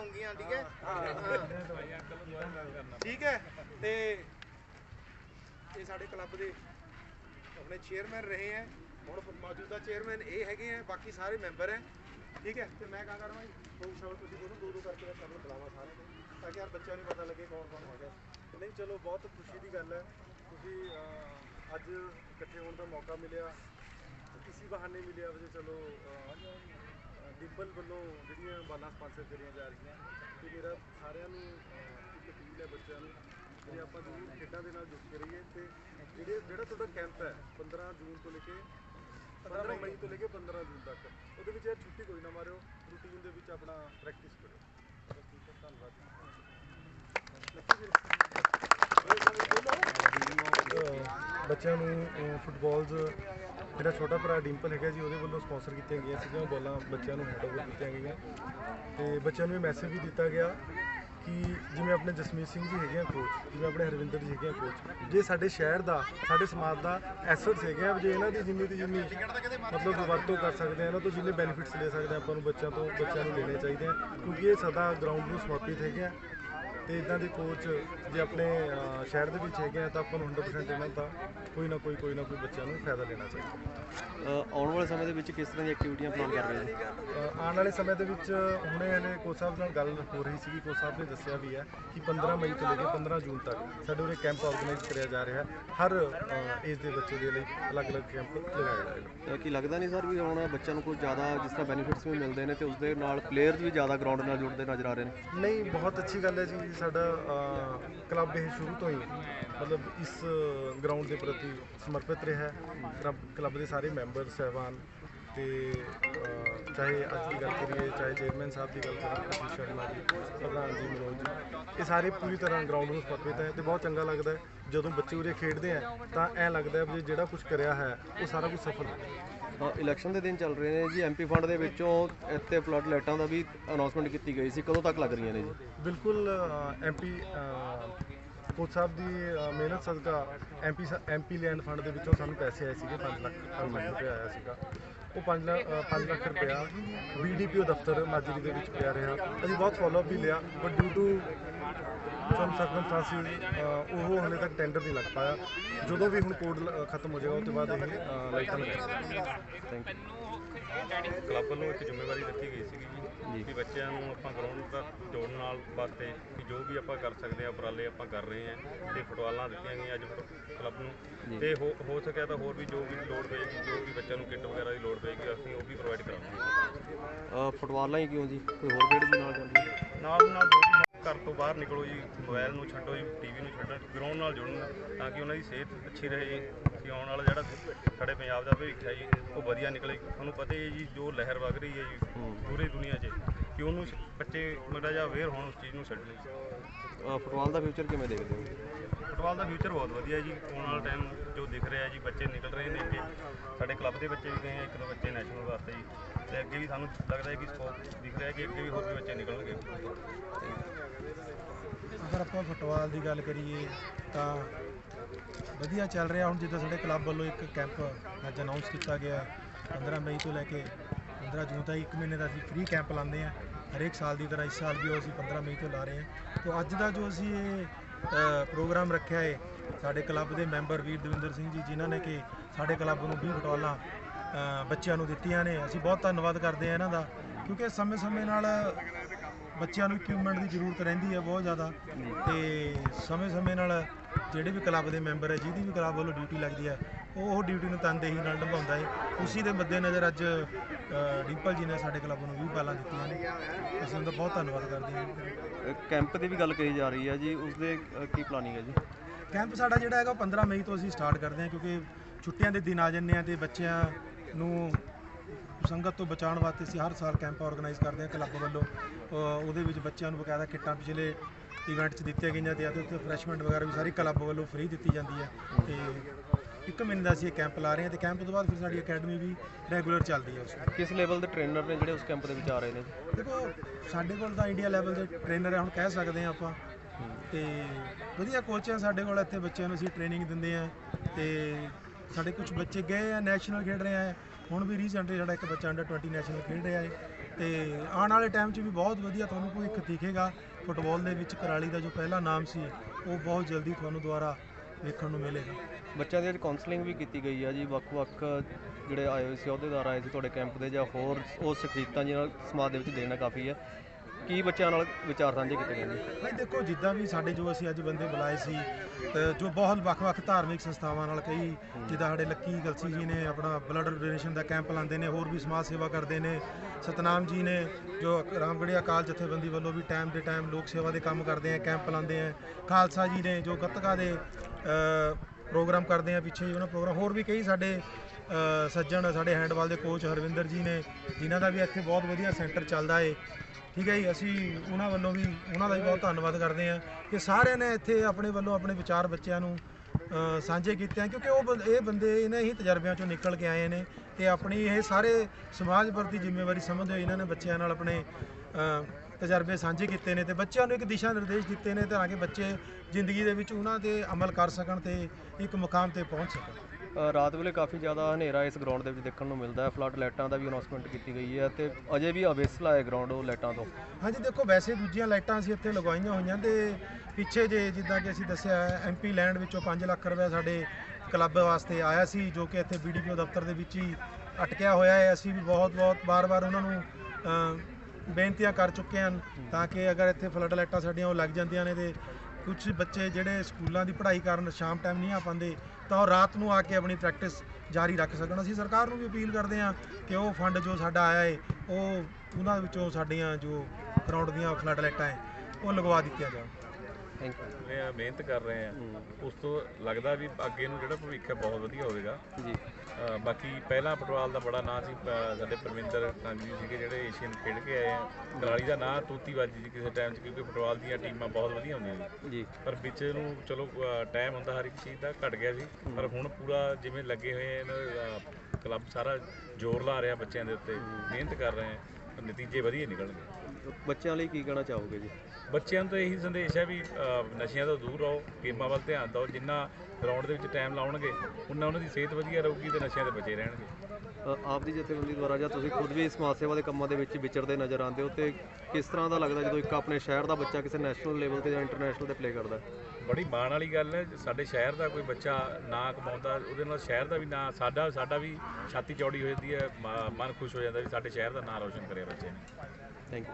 ਆਉਂਗੀਆਂ ਠੀਕ ਹੈ? ਠੀਕ ਹੈ? ਤੇ ਇਹ ਸਾਡੇ ਕਲੱਬ ਦੇ ਆਪਣੇ ਚੇਅਰਮੈਨ ਰਹੇ ਹੈ। ਹੁਣ ਮੌਜੂਦਾ ਚੇਅਰਮੈਨ ਇਹ ਹੈਗੇ ਆ ਬਾਕੀ ਸਾਰੇ ਮੈਂਬਰ ਹੈ। ਠੀਕ ਹੈ? ਤੇ ਮੈਂ ਕਹਾਂ ਕਰਵਾਂ ਦੋ ਸ਼ਬਦ ਤੁਸੀਂ ਬੋਲੋ ਦੋ ਦੋ ਕਰਕੇ ਮੈਂ ਤੁਹਾਨੂੰ ਬੁਲਾਵਾਂ ਸਾਰਿਆਂ ਨੂੰ ਤਾਂ ਕਿ ਯਾਰ ਬੱਚਿਆਂ ਨੂੰ ਪਤਾ ਲੱਗੇ ਕੌਣ ਕੌਣ ਹੈਗਾ ਨਹੀਂ ਚਲੋ ਬਹੁਤ ਖੁਸ਼ੀ ਦੀ ਗੱਲ ਹੈ। ਤੁਸੀਂ ਅੱਜ ਇਕੱਠੇ ਹੋਣ ਦਾ ਮੌਕਾ ਮਿਲਿਆ। ਕਿਸੇ ਬਹਾਨੇ ਮਿਲਿਆ ਵਜੇ ਚਲੋ ਡਿੰਪਲ ਵੱਲੋਂ ਜਿਹੜੀਆਂ ਬਾਲਾਂ ਸਪਾਂਸਰ ਕਰੀਆਂ ਜਾ ਰਹੀਆਂ ਤੇ ਮੇਰਾ ਸਾਰਿਆਂ ਨੂੰ ਇੱਕ ਅਪੀਲ ਹੈ ਬੱਚਿਆਂ ਨੂੰ ਕਿ ਆਪਾਂ ਜ਼ਰੂਰ ਖੇਡਾਂ ਦੇ ਨਾਲ ਜੁੜ ਕੇ ਰਹੀਏ ਤੇ ਜਿਹੜੇ ਜਿਹੜਾ ਤੁਹਾਡਾ ਕੈਂਪ ਹੈ 15 ਜੂਨ ਤੋਂ ਲੈ ਕੇ 15 ਮਈ ਤੋਂ ਲੈ ਕੇ 15 ਜੂਨ ਤੱਕ ਉਹਦੇ ਵਿੱਚ ਇਹ ਛੁੱਟੀ ਕੋਈ ਨਾ ਮਾਰਿਓ ਰੂਟੀਨ ਦੇ ਵਿੱਚ ਆਪਣਾ ਪ੍ਰੈਕਟਿਸ ਕਰੋ ਚਲੋ ਠੀਕ ਹੈ ਧੰਨਵਾਦ ਬੱਚਿਆਂ ਨੂੰ ਫੁੱਟਬਾਲਸ ਜਿਹੜਾ ਛੋਟਾ ਭਰਾ ਡਿੰਪਲ ਹੈਗਾ ਜੀ, ਉਹਦੇ ਵੱਲੋਂ ਸਪਾਂਸਰ ਕੀਤੀਆਂ ਗਈਆਂ ਸੀਗੀਆਂ ਬੋਲਾਂ ਬੱਚਿਆਂ ਨੂੰ ਹੈਂਡਓਵਰ ਕੀਤੀਆਂ ਗਈਆਂ। ਤੇ ਬੱਚਿਆਂ ਨੂੰ ਇਹ ਮੈਸੇਜ ਵੀ ਦਿੱਤਾ ਗਿਆ ਕਿ ਜਿਵੇਂ ਆਪਣੇ ਜਸਮੀਤ ਸਿੰਘ ਜੀ ਹੈਗੇ ਆ ਕੋਚ ਜਿਵੇਂ ਆਪਣੇ ਹਰਵਿੰਦਰ ਜੀ ਹੈਗੇ ਆ ਕੋਚ ਜੇ ਸਾਡੇ ਸ਼ਹਿਰ ਦਾ, ਸਾਡੇ ਸਮਾਜ ਦਾ ਐਸੈਟਸ ਹੈਗੇ ਆ, ਜੇ ਇਹਨਾਂ ਦੀ ਜਿੰਨੀ ਦੀ ਜਿੰਨੀ ਮਤਲਬ ਵਰਤੋਂ ਕਰ ਸਕਦੇ ਆ, ਇਹਨਾਂ ਤੋਂ ਜਿੰਨੇ ਬੈਨੀਫਿਟਸ ਲੈ ਸਕਦੇ ਆ ਆਪਾਂ ਨੂੰ ਬੱਚਿਆਂ ਤੋਂ, ਬੱਚਿਆਂ ਨੂੰ ਲੈਣੇ ਚਾਹੀਦੇ ਆ, ਕਿਉਂਕਿ ਇਹ ਸਦਾ ਗਰਾਊਂਡ ਨੂੰ ਸਮਰਪਿਤ ਹੈਗੇ ਆ। ਤੇ ਇਦਾਂ ਦੇ ਕੋਚ ਜੇ ਆਪਣੇ ਸ਼ਹਿਰ ਦੇ ਵਿੱਚ ਹੈਗੇ ਆ ਤਾਂ ਆਪਾਂ ਨੂੰ 100% ਇਹਨਾਂ ਦਾ ਕੋਈ ਨਾ ਕੋਈ ਕੋਈ ਨਾ ਕੋਈ ਬੱਚਿਆਂ ਨੂੰ ਫਾਇਦਾ ਲੈਣਾ ਚਾਹੀਦਾ। ਆਉਣ ਵਾਲੇ ਸਮੇਂ ਦੇ ਵਿੱਚ ਕਿਸ ਤਰ੍ਹਾਂ ਦੀਆਂ ਐਕਟੀਵਿਟੀਆਂ ਪਲਾਨ ਕਰ ਰਹੇ ਹੋ? ਆਉਣ ਵਾਲੇ ਸਮੇਂ ਦੇ ਵਿੱਚ ਹੁਣੇ ਹਲੇ ਕੋਚ ਸਾਹਿਬ ਨਾਲ ਗੱਲ ਹੋ ਰਹੀ ਸੀਗੀ ਕੋਚ ਸਾਹਿਬ ਨੇ ਦੱਸਿਆ ਵੀ ਹੈ ਕਿ 15 ਮਈ ਤੋਂ ਲੈ ਕੇ 15 ਜੂਨ ਤੱਕ ਸਾਡੇ ਉਰੇ ਕੈਂਪ ਆਰਗੇਨਾਈਜ਼ ਕਰਿਆ ਜਾ ਰਿਹਾ ਹਰ ਏਜ ਦੇ ਬੱਚੇ ਦੇ ਲਈ ਅਲੱਗ-ਅਲੱਗ ਕੈਂਪ ਜਾਣਗੇ ਅ, ਕੀ ਲੱਗਦਾ ਨਹੀਂ ਸਰ ਵੀ ਹੁਣ ਬੱਚਿਆਂ ਨੂੰ ਕੋਈ ਜ਼ਿਆਦਾ ਜਿਸ ਤਰ੍ਹਾਂ ਬੈਨੀਫਿਟਸ ਵੀ ਮਿਲਦੇ ਨੇ ਤੇ ਉਸ ਦੇ ਨਾਲ ਪਲੇਅਰਸ ਵੀ ਜ਼ਿਆਦਾ ਗਰਾਊਂਡ ਨਾਲ ਜੁੜਦੇ ਨਜ਼ਰ ਆ ਰਹੇ ਨੇ? ਨਹੀਂ ਬਹੁਤ ਅੱਛੀ ਗੱਲ ਹੈ ਜੀ। ਸਾਡਾ ਕਲੱਬ ਇਹ ਸ਼ੁਰੂ ਤੋਂ ਹੀ, ਮਤਲਬ ਇਸ ਗਰਾਊਂਡ ਦੇ ਪ੍ਰਤੀ ਸਮਰਪਿਤ ਰਿਹਾ ਹੈ। ਕਲੱਬ- ਕਲੱਬ ਦੇ ਸਾਰੇ ਮੈਂਬਰ ਸਹਿਬਾਨ ਤੇ ਚਾਹੇ ਅੱਜ ਦੀ ਗੱਲ ਕਰੀਏ ਚਾਹੇ ਚੇਅਰਮੈਨ ਸਾਹਿਬ ਦੀ ਗੱਲ ਕਰੀਏ ਅਸ਼ੀਸ਼ ਸ਼ਰਮਾ ਜੀ ਪ੍ਰਧਾਨ ਜੀ ਮਨੋਜ ਜੀ ਇਹ ਸਾਰੇ ਪੂਰੀ ਤਰ੍ਹਾਂ ਗਰਾਊਂਡ ਨੂੰ ਸਮਰਪਿਤ ਹੈ ਤੇ ਬਹੁਤ ਚੰਗਾ ਲੱਗਦਾ ਹੈ। ਜਦੋਂ ਬੱਚੇ ਉਰੇ ਖੇਡਦੇ ਆ ਤਾਂ ਐ ਲੱਗਦਾ ਹੈ ਵੀ ਜਿਹੜਾ ਕੁਝ ਕਰਿਆ ਹੈ ਉਹ ਸਾਰਾ ਕੁਝ ਸਫਲ ਹੈ। ਇਲੈਕਸ਼ਨ ਦੇ ਦਿਨ ਚੱਲ ਰਹੇ ਨੇ ਜੀ ਐਮਪੀ ਫੰਡ ਦੇ ਵਿੱਚੋਂ ਇੱਥੇ ਫਲੱਡ ਲਾਈਟਾਂ ਦਾ ਵੀ ਅਨਾਉਂਸਮੈਂਟ ਕੀਤੀ ਗਈ ਸੀ। ਕਦੋਂ ਤੱਕ ਲੱਗ ਰਹੀਆਂ ਨੇ ਜੀ? ਬਿਲਕੁਲ ਐਮਪੀ ਕੋਚ ਸਾਹਿਬ ਦੀ ਅ, ਮਿਹਨਤ ਸਦਕਾ ਐਮਪੀ ਐਮਪੀ ਲੈਂਡ ਫੰਡ ਦੇ ਵਿੱਚੋਂ ਸਾਨੂੰ ਪੈਸੇ ਆਏ ਸੀਗੇ 5 ਲੱਖ 5 ਲੱਖ ਰੁਪਏ ਆਇਆ ਸੀਗਾ। ਉਹ 5 ਲੱਖ 5 ਲੱਖ ਰੁਪਇਆ ਬੀਡੀਪੀਓ ਦਫ਼ਤਰ ਮਾਜਰੀ ਦੇ ਵਿੱਚ ਪਿਆ ਰਿਹਾ। ਅਸੀਂ ਬਹੁਤ ਫਾਲੋਅਪ ਵੀ ਲਿਆ but due to some circumstances ਉਹ ਹਲੇ ਤੱਕ ਟੈਂਡਰ ਨਹੀਂ ਲੱਗ ਪਾਇਆ। ਜਦੋਂ ਵੀ ਹੁਣ ਕੋਡ ਖਤਮ ਹੋ ਜਾਏਗਾ ਉਸ ਤੋਂ ਬਾਅਦ ਇਹ ਲਾਈਟਾਂ ਲੱਗਣਗੀਆਂ ਥੈਂਕ ਯੂ ਕਲੱਬ ਵੱਲੋਂ ਇੱਕ ਜ਼ਿੰਮੇਵਾਰੀ ਦਿੱਤੀ ਗਈ ਸੀਗੀ ਜੀ ਕਿ ਬੱਚਿਆਂ ਨੂੰ ਆਪਾਂ ਗਰਾਊਂਡ ਤੱਕ ਜੋੜਨ ਨਾਲ ਵਾਸਤੇ ਕਿ ਜੋ ਵੀ ਆਪਾਂ ਕਰ ਸਕਦੇ ਆ ਉਪਰਾਲੇ ਆਪਾਂ ਕਰ ਰਹੇ ਹਾਂ ਤੇ ਫੁੱਟਬਾਲਾਂ ਦਿੱਤੀਆਂ ਗਈਆਂ ਅੱਜ ਕਲੱਬ ਨੂੰ। ਤੇ ਹੋ ਸਕਿਆ ਤਾਂ ਹੋਰ ਵੀ ਜੋ ਵੀ ਲੋੜ ਪਏਗੀ ਜੋ ਵੀ ਬੱਚਿਆਂ ਨੂੰ ਕਿੱਟ ਵਗੈਰਾ ਦੀ ਲੋੜ ਪਏਗੀ ਅਸੀਂ ਉਹ ਵੀ ਪ੍ਰੋਵਾਈਡ ਕਰਾਂਗੇ। ਫੁੱਟਬਾਲਾਂ ਹੀ ਕਿਉਂ ਜੀ? ਕੋਈ ਹੋਰ ਖੇਡ ਵੀ ਨਾਲ ਚੱਲਦੀ ਹੈ? ਨਾਲ ਦੀ ਨਾਲ ਜੋ ਵੀ ਘਰ ਤੋਂ ਬਾਹਰ ਨਿਕਲੋ ਜੀ ਮੋਬਾਈਲ ਨੂੰ ਛੱਡੋ ਜੀ ਟੀਵੀ ਨੂੰ ਛੱਡੋ ਗਰਾਊਂਡ ਨਾਲ ਜੁੜਨ ਤਾਂ ਕਿ ਉਹਨਾਂ ਦੀ ਸਿਹਤ ਅੱਛੀ ਰਹੇ ਕਿ ਆਉਣ ਵਾਲਾ ਜਿਹੜਾ ਸਾਡੇ ਪੰਜਾਬ ਦਾ ਭਵਿੱਖ ਹੈ ਜੀ ਉਹ ਵਧੀਆ ਨਿਕਲੇ। ਤੁਹਾਨੂੰ ਪਤਾ ਹੀ ਹੈ ਜੀ ਜੋ ਲਹਿਰ ਵਗ ਰਹੀ ਹੈ ਜੀ ਪੂਰੀ ਦੁਨੀਆ 'ਚ। ਕਿ ਉਹਨੂੰ ਸ- ਬੱਚੇ ਮੜਾ ਜਿਹਾ ਅਵੇਅਰ ਹੋਣ ਉਸ ਚੀਜ਼ ਨੂੰ ਛੱਡਣ ਅ, ਫੁੱਟਬਾਲ ਦਾ ਫਿਊਚਰ ਕਿਵੇਂ ਦੇਖਦੇ ਹੋ? ਫੁੱਟਬਾਲ ਦਾ ਫਿਊਚਰ ਬਹੁਤ ਵਧੀਆ ਜੀ। ਆਉਣ ਵਾਲਾ ਟਾਈਮ ਜੋ ਦਿਖ ਰਿਹਾ ਜੀ ਬੱਚੇ ਨਿਕਲ ਰਹੇ ਨੇ ਅੱਗੇ। ਸਾਡੇ ਕਲੱਬ ਦੇ ਬੱਚੇ ਵੀ ਗਏ ਆ ਇੱਕ ਦੋ ਬੱਚੇ ਨੈਸ਼ਨਲ ਵਾਸਤੇ ਜੀ। ਤੇ ਅੱਗੇ ਵੀ ਸਾਨੂੰ ਲੱਗਦਾ ਹੈ ਕਿ ਸਕੋਪ ਦਿਖ ਰਿਹਾ ਕਿ ਅੱਗੇ ਵੀ ਹੋਰ ਵੀ ਬੱਚੇ ਨਿਕਲਣਗੇ। ਅਗਰ ਆਪਾਂ ਫੁੱਟਬਾਲ ਦੀ ਗੱਲ ਕਰੀਏ ਤਾਂ ਵਧੀਆ ਚੱਲ ਰਿਹਾ। ਹੁਣ ਜਿੱਦਾਂ ਸਾਡੇ ਕਲੱਬ ਵੱਲੋਂ ਇੱਕ ਕੈਂਪ ਅੱਜ ਅਨਾਉਂਸ ਕੀਤਾ ਗਿਆ ਹੈ, 15 ਮਈ ਤੋਂ ਲੈ ਕੇ 15 ਜੂਨ ਤੱਕ ਇੱਕ ਮਹੀਨੇ ਦਾ ਅਸੀਂ ਫ੍ਰੀ ਕੈਂਪ ਲਾਉਂਦੇ ਹਾਂ। ਹਰੇਕ ਸਾਲ ਦੀ ਤਰ੍ਹਾਂ ਇਸ ਸਾਲ ਵੀ ਉਹ ਅਸੀਂ 15 ਮਈ ਤੋਂ ਲਾ ਰਹੇ ਹਾਂ। ਤੋਂ ਅੱਜ ਦਾ ਜੋ ਅਸੀਂ ਇਹ ਪ੍ਰੋਗਰਾਮ ਰੱਖਿਆ ਹੈ ਸਾਡੇ ਕਲੱਬ ਦੇ ਮੈਂਬਰ ਵੀਰ ਦਵਿੰਦਰ ਸਿੰਘ ਜੀ, ਜਿਨ੍ਹਾਂ ਨੇ ਕਿ ਸਾਡੇ ਕਲੱਬ ਨੂੰ 20 ਬਟੋਲਾਂ ਬੱਚਿਆਂ ਨੂੰ ਦਿੱਤੀਆਂ ਨੇ। ਅਸੀਂ ਬਹੁਤ ਧੰਨਵਾਦ ਕਰਦੇ ਹਾਂ ਇਹਨਾਂ ਦਾ, ਕਿਉਂਕਿ ਸਮੇਂ-ਸਮੇਂ ਨਾਲ ਬੱਚਿਆਂ ਨੂੰ ਇਕਵਿਪਮੈਂਟ ਦੀ ਜ਼ਰੂਰਤ ਰਹਿੰਦੀ ਹੈ ਬਹੁਤ ਜ਼ਿਆਦਾ। ਤੇ ਸਮੇਂ-ਸਮੇਂ ਨਾਲ ਜਿਹੜੇ ਵੀ ਕਲੱਬ ਦੇ ਮੈਂਬਰ ਹੈ, ਜਿਹਦੀ ਵੀ ਕਲੱਬ ਵੱਲੋਂ ਡਿਊਟੀ ਲੱਗਦੀ ਹੈ ਉਹ ਡਿਊਟੀ ਨੂੰ ਤਨਦੇਹੀ ਨਾਲ ਨਿਭਾਉਂਦਾ ਹੈ ਉਸੇ ਦੇ ਮੱਦੇਨਜ਼ਰ ਅੱਜ ਅ, ਡਿੰਪਲ ਜੀ ਨੇ ਸਾਡੇ ਕਲੱਬ ਨੂੰ 20 ਬਾਲਾਂ ਦਿੱਤੀਆਂ ਨੇ। ਅਸੀਂ ਉਹਦਾ ਬਹੁਤ ਧੰਨਵਾਦ ਕਰਦੇ ਹਾਂ। ਕੈਂਪ ਦੀ ਵੀ ਗੱਲ ਕਹੀ ਜਾ ਰਹੀ ਹੈ ਜੀ। ਉਸ ਦੇ ਕੀ ਪਲਾਨਿੰਗ ਹੈ ਜੀ? ਕੈਂਪ ਸਾਡਾ ਜਿਹੜਾ ਹੈਗਾ ਉਹ 15 ਮਈ ਤੋਂ ਅਸੀਂ ਸਟਾਰਟ ਕਰਦੇ ਹਾਂ ਕਿਉਂਕਿ ਛੁੱਟੀਆਂ ਦੇ ਦਿਨ ਆ ਜੰਨੇ ਆ ਤੇ ਬੱਚਿਆਂ ਨੂੰ ਸੰਗਤ ਤੋਂ ਬਚਾਉਣ ਵਾਸਤੇ ਅਸੀਂ ਹਰ ਸਾਲ ਕੈਂਪ ਆਰਗੇਨਾਈਜ਼ ਕਰਦੇ ਹਾਂ ਕਲੱਬ ਵੱਲੋਂ। ਉਹਦੇ ਵਿੱਚ ਬੱਚਿਆਂ ਨੂੰ ਬਕਾਇਦਾ ਕਿੱਟਾਂ ਪਿਛਲੇ ਇਵੈਂਟ 'ਚ ਦਿੱਤੀਆਂ ਗਈਆਂ ਤੇ ਅਤੇ ਉੱਥੇ ਫਰੈਸ਼ਮੈਂਟ ਵਗੈਰਾ ਵੀ ਸਾਰੀ ਕਲੱਬ ਵੱਲੋਂ ਫ੍ਰੀ ਦਿੱਤੀ ਜਾਂਦੀ ਹੈ ਤੇ ਇੱਕ ਮਹੀਨੇ ਦਾ ਅਸੀਂ ਇਹ ਕੈਂਪ ਲਾ ਰਹੇ ਹਾਂ ਤੇ ਕੈਂਪ ਤੋਂ ਬਾਅਦ ਫਿਰ ਸਾਡੀ ਅਕੈਡਮੀ ਵੀ ਰੈਗੂਲਰ ਚੱਲਦੀ ਹੈ ਉਸ ਵਿੱਚ। ਕਿਸ ਲੈਵਲ ਦੇ ਟ੍ਰੇਨਰ ਨੇ ਜਿਹੜੇ ਉਸ ਕੈਂਪ ਦੇ ਵਿੱਚ ਆ ਰਹੇ ਨੇ? ਦੇਖੋ ਸਾਡੇ ਕੋਲ ਤਾਂ ਇੰਡੀਆ ਲੈਵਲ ਦੇ ਟ੍ਰੇਨਰ ਹੈ ਹੁਣ ਕਹਿ ਸਕਦੇ ਹਾਂ ਆਪਾਂ। ਤੇ ਵਧੀਆ ਕੋਚ ਆ ਸਾਡੇ ਕੋਲ ਇੱਥੇ ਬੱਚਿਆਂ ਨੂੰ ਅਸੀਂ ਟ੍ਰੇਨਿੰਗ ਦਿੰਦੇ ਆ ਤੇ ਸਾਡੇ ਕੁਝ ਬੱਚੇ ਗਏ ਆ ਨੈਸ਼ਨਲ ਖੇਡ ਰਹੇ ਆ। ਹੁਣ ਵੀ ਰੀਸੈਂਟਲੀ ਸਾਡਾ ਇੱਕ ਬੱਚਾ ਅੰਡਰ 20 ਨੈਸ਼ਨਲ ਖੇਡ ਰਿਹਾ ਹੈ। ਤੇ ਆਉਣ ਵਾਲੇ ਟਾਈਮ 'ਚ ਵੀ ਬਹੁਤ ਵਧੀਆ ਤੁਹਾਨੂੰ ਭਵਿੱਖ ਦਿਖੇਗਾ ਫੁੱਟਬਾਲ ਦੇ ਵਿੱਚ ਕਰਾਲੀ ਦਾ ਜੋ ਪਹਿਲਾ ਨਾਮ ਸੀ ਉਹ ਬਹੁਤ ਜਲਦੀ ਤੁਹਾਨੂੰ ਦੁਬਾਰਾ ਵੇਖਣ ਨੂੰ ਮਿਲੇਗਾ। ਬੱਚਿਆਂ ਦੀ ਅੱਜ ਕਾਉਂਸਲਿੰਗ ਵੀ ਕੀਤੀ ਗਈ ਆ ਜੀ ਵੱਖ-ਵੱਖ ਜਿਹੜੇ ਆਏ ਹੋਏ ਸੀ, ਅਹੁਦੇਦਾਰ ਆਏ ਸੀ ਤੁਹਾਡੇ ਕੈਂਪ ਦੇ ਜਾਂ ਹੋਰ, ਉਹ ਸ਼ਖਸੀਅਤਾਂ ਜਿਹਨਾਂ ਸਮਾਜ ਦੇ ਵਿੱਚ ਦੇਣਾ ਕਾਫੀ ਹੈ ਕੀ ਬੱਚਿਆਂ ਨਾਲ ਵਿਚਾਰ ਸਾਂਝੇ ਕੀਤੇ ਗਏ ਨੇ? ਭਾਈ ਦੇਖੋ, ਜਿੱਦਾਂ ਵੀ ਸਾਡੇ ਜੋ ਅਸੀਂ ਅੱਜ ਬੰਦੇ ਬੁਲਾਏ ਸੀ, ਤੇ ਜੋ ਬਹੁਤ ਵੱਖ-ਵੱਖ ਧਾਰਮਿਕ ਸੰਸਥਾਵਾਂ ਨਾਲ ਕਈ, ਜਿੱਦਾਂ ਸਾਡੇ ਲੱਕੀ ਗਲਸੀ ਜੀ ਨੇ ਆਪਣਾ ਬਲੱਡ ਡੋਨੇਸ਼ਨ ਦਾ ਕੈਂਪ ਲਾਉਂਦੇ ਨੇ, ਹੋਰ ਵੀ ਸਮਾਜ ਸੇਵਾ ਕਰਦੇ ਨੇ, ਸਤਨਾਮ ਜੀ ਨੇ ਜੋ ਰਾਮਗੜ੍ਹੀ ਅਕਾਲ ਜਥੇਬੰਦੀ ਵੱਲੋਂ ਵੀ ਟਾਈਮ ਦੇ ਟਾਈਮ ਲੋਕ ਸੇਵਾ ਦੇ ਕੰਮ ਕਰਦੇ ਆ ਕੈਂਪ ਲਾਉਂਦੇ ਆ, ਖਾਲਸਾ ਜੀ ਨੇ ਜੋ ਗੱਤਕਾ ਦੇ ਪ੍ਰੋਗਰਾਮ ਕਰਦੇ ਆ, ਪਿੱਛੇ ਉਹਨਾਂ ਪ੍ਰੋਗਰਾਮ ਹੋਰ ਵੀ ਕਈ ਸਾਡੇ ਸੱਜਣ ਸਾਡੇ ਹੈਂਡਬਾਲ ਦੇ ਕੋਚ ਹਰਵਿੰਦਰ ਜੀ ਨੇ, ਜਿਨ੍ਹਾਂ ਦਾ ਵੀ ਇੱਥੇ ਬਹੁਤ ਵਧੀਆ ਸੈਂਟਰ ਚੱਲਦਾ ਏ। ਠੀਕ ਹੈ ਜੀ, ਅਸੀਂ ਉਹਨਾਂ ਵੱਲੋਂ ਵੀ, ਉਹਨਾਂ ਦਾ ਵੀ ਬਹੁਤ ਧੰਨਵਾਦ ਕਰਦੇ ਹਾਂ ਕਿ ਸਾਰਿਆਂ ਨੇ ਇੱਥੇ ਆਪਣੇ ਵੱਲੋਂ ਆਪਣੇ ਵਿਚਾਰ ਬੱਚਿਆਂ ਨੂੰ ਸਾਂਝੇ ਕੀਤੇ ਆ, ਕਿਉਂਕਿ ਉਹ ਬੰ- ਇਹ ਬੰਦੇ ਇਹਨਾਂ ਹੀ ਤਜਰਬਿਆਂ ਚੋਂ ਨਿਕਲ ਕੇ ਆਏ ਨੇ ਤੇ ਆਪਣੀ ਇਹ ਸਾਰੇ ਸਮਾਜ ਪ੍ਰਤੀ ਜ਼ਿੰਮੇਵਾਰੀ ਸਮਝਦੇ ਹੋਏ ਇਹਨਾਂ ਨੇ ਬੱਚਿਆਂ ਨਾਲ ਆਪਣੇ ਤਜਰਬੇ ਸਾਂਝੇ ਕੀਤੇ ਨੇ ਤੇ ਬੱਚਿਆਂ ਨੂੰ ਇੱਕ ਦਿਸ਼ਾ ਨਿਰਦੇਸ਼ ਦਿੱਤੇ ਨੇ ਤਾਂ ਕਿ ਬੱਚੇ ਜ਼ਿੰਦਗੀ ਦੇ ਵਿੱਚ ਉਹਨਾਂ ਤੇ ਅਮਲ ਕਰ ਸਕਣ ਤੇ ਇੱਕ ਮੁਕਾਮ ਤੇ ਪਹੁੰਚ ਸਕਣ। ਰਾਤ ਵੇਲੇ ਕਾਫੀ ਜ਼ਿਆਦਾ ਹਨੇਰਾ ਇਸ ਗਰਾਊਂਡ ਦੇ ਵਿੱਚ ਦੇਖਣ ਨੂੰ ਮਿਲਦਾ ਹੈ। ਫਲੱਡ ਲਾਈਟਾਂ ਦਾ ਵੀ ਅਨਾਉਂਸਮੈਂਟ ਕੀਤੀ ਗਈ ਹੈ ਤੇ ਅਜੇ ਵੀ ਅਵੇਸਲਾ ਹੈ ਗਰਾਊਂਡ ਉਹ ਲਾਈਟਾਂ ਤੋਂ। ਹਾਂਜੀ, ਦੇਖੋ, ਵੈਸੇ ਦੂਜੀਆਂ ਲਾਈਟਾਂ ਅਸੀਂ ਇੱਥੇ ਲਗਵਾਈਆਂ ਹੋਈਆਂ ਤੇ ਪਿੱਛੇ ਜੇ ਜਿੱਦਾਂ ਕਿ ਅਸੀਂ ਦੱਸਿਆ ਐਮਪੀ ਲੈਂਡ ਵਿੱਚੋਂ 5 ਲੱਖ ਰੁਪਏ ਸਾਡੇ ਕਲੱਬ ਵਾਸਤੇ ਆਇਆ ਸੀ, ਜੋ ਕਿ ਇੱਥੇ ਬੀਡੀਪੀਓ ਦਫ਼ਤਰ ਦੇ ਵਿੱਚ ਹੀ ਅਟਕਿਆ ਹੋਇਆ ਹੈ। ਅਸੀਂ ਵੀ ਬਹੁਤ ਬਹੁਤ ਬਾਰ-ਬਾਰ ਉਹਨਾਂ ਨੂੰ ਬੇਨਤੀਆਂ ਕਰ ਚੁੱਕੇ ਹਨ ਤਾਂ ਕਿ ਅਗਰ ਇੱਥੇ ਫਲੱਡ ਲਾਈਟਾਂ ਸਾਡੀਆਂ ਉਹ ਲੱਗ ਜਾਂਦੀਆਂ ਨੇ ਤੇ ਕੁਝ ਬੱਚੇ ਜਿਹੜੇ ਸਕੂਲਾਂ ਦੀ ਪੜ੍ਹਾਈ ਕਰਨ ਸ਼ਾਮ ਟਾਈਮ ਨਹੀਂ ਆ ਪਾਉਂਦੇ ਤਾਂ ਉਹ ਰਾਤ ਨੂੰ ਆ ਕੇ ਆਪਣੀ ਪ੍ਰੈਕਟਿਸ ਜਾਰੀ ਰੱਖ ਸਕਣ। ਅਸੀਂ ਸਰਕਾਰ ਨੂੰ ਵੀ ਅਪੀਲ ਕਰਦੇ ਹਾਂ ਕਿ ਉਹ ਫੰਡ ਜੋ ਸਾਡਾ ਆਇਆ ਹੈ ਉਹ ਉਹਨਾਂ ਵਿੱਚੋਂ ਸਾਡੀਆਂ ਜੋ ਗਰਾਊਂਡ ਦੀਆਂ ਫਲੱਡ ਲਾਈਟਾਂ ਹੈ ਉਹ ਲਗਵਾ ਦਿੱਤੀਆਂ ਜਾਣ। ਥੈਂਕ ਯੂ ਮਿਹਨਤ ਕਰ ਰਹੇ ਆ। ਉਸ ਤੋਂ ਲੱਗਦਾ ਵੀ ਅੱਗੇ ਨੂੰ ਜਿਹੜਾ ਭਵਿੱਖ ਹੈ ਬਹੁਤ ਵਧੀਆ ਹੋਵੇਗਾ। ਜੀ। ਬਾਕੀ ਪਹਿਲਾਂ ਫੁੱਟਬਾਲ ਦਾ ਬੜਾ ਨਾਂ ਸੀ ਸਾਡੇ ਪਰਮਿੰਦਰ ਕੰਗ ਜੀ ਸੀਗੇ ਜਿਹੜੇ ਏਸ਼ੀਅਨ ਖੇਡ ਕੇ ਆਏ ਆ। ਕਰਾਲੀ ਦਾ ਨਾਂ ਤੂਤੀ ਵੱਜੀ ਸੀ ਕਿਸੇ ਟਾਈਮ 'ਚ ਕਿਉਂਕਿ ਫੁੱਟਬਾਲ ਦੀਆਂ ਟੀਮਾਂ ਬਹੁਤ ਵਧੀਆ ਹੁੰਦੀਆਂ ਸੀ। ਜੀ। ਪਰ ਵਿੱਚ ਨੂੰ ਚਲੋ ਟਾਈਮ ਹੁੰਦਾ ਹਰ ਇੱਕ ਚੀਜ਼ ਦਾ ਘਟ ਗਿਆ ਸੀ। ਪਰ ਹੁਣ ਪੂਰਾ ਜਿਵੇਂ ਲੱਗੇ ਹੋਏ ਨੇ ਕਲੱਬ ਸਾਰਾ ਜ਼ੋਰ ਲਾ ਰਿਹਾ ਬੱਚਿਆਂ ਦੇ ਉੱਤੇ। ਮਿਹਨਤ ਕਰ ਰਹੇ ਆ ਨਤੀਜੇ ਵਧੀਆ ਨਿਕਲਣਗੇ। ਬੱਚਿਆਂ ਲਈ ਕੀ ਕਹਿਣਾ ਚਾਹੋਗੇ ਜੀ? ਬੱਚਿਆਂ ਨੂੰ ਤਾਂ ਇਹੀ ਸੰਦੇਸ਼ ਹੈ ਵੀ ਨਸ਼ਿਆਂ ਤੋਂ ਦੂਰ ਰਹੋ ਗੇਮਾਂ ਵੱਲ ਧਿਆਨ ਦਿਓ। ਜਿੰਨਾ ਗਰਾਊਂਡ ਦੇ ਵਿੱਚ ਟਾਈਮ ਲਾਉਣਗੇ ਉਨਾ ਉਹਨਾਂ ਦੀ ਸਿਹਤ ਵਧੀਆ ਰਹੂਗੀ ਤੇ ਨਸ਼ਿਆਂ ਤੋਂ ਬਚੇ ਰਹਿਣਗੇ। ਅ, ਆਪ ਦੀ ਜਥੇਬੰਦੀ ਦੁਆਰਾ ਜਾਂ ਤੁਸੀਂ ਖੁਦ ਵੀ ਸਮਾਜ ਸੇਵਾ ਦੇ ਕੰਮਾਂ ਦੇ ਵਿੱਚ ਵਿਚਰਦੇ ਨਜ਼ਰ ਆਉਂਦੇ ਹੋ ਤੇ ਕਿਸ ਤਰ੍ਹਾਂ ਦਾ ਲੱਗਦਾ ਜਦੋਂ ਇੱਕ ਆਪਣੇ ਸ਼ਹਿਰ ਦਾ ਬੱਚਾ ਕਿਸੇ ਨੈਸ਼ਨਲ ਲੈਵਲ ਤੇ ਜਾਂ ਇੰਟਰਨੈਸ਼ਨਲ ਤੇ ਪਲੇ ਕਰਦਾ ਹੈ? ਬੜੀ ਮਾਣ ਵਾਲੀ ਗੱਲ ਹੈ ਸਾਡੇ ਸ਼ਹਿਰ ਦਾ ਕੋਈ ਬੱਚਾ ਨਾਂ ਕਮਾਉਂਦਾ ਉਹਦੇ ਨਾਲ ਸ਼ਹਿਰ ਦਾ ਵੀ ਨਾਂ ਸਾਡਾ ਸਾਡਾ ਵੀ ਛਾਤੀ ਚੌੜੀ ਹੋ ਜਾਂਦੀ ਹੈ ਮ- ਮਨ ਖੁਸ਼ ਹੋ ਜਾਂਦਾ ਵੀ ਸਾਡੇ ਸ਼ਹਿਰ ਦਾ ਨਾਂ ਰੋਸ਼ਨ ਕਰਿਆ ਬੱਚੇ ਨੇ। Thank you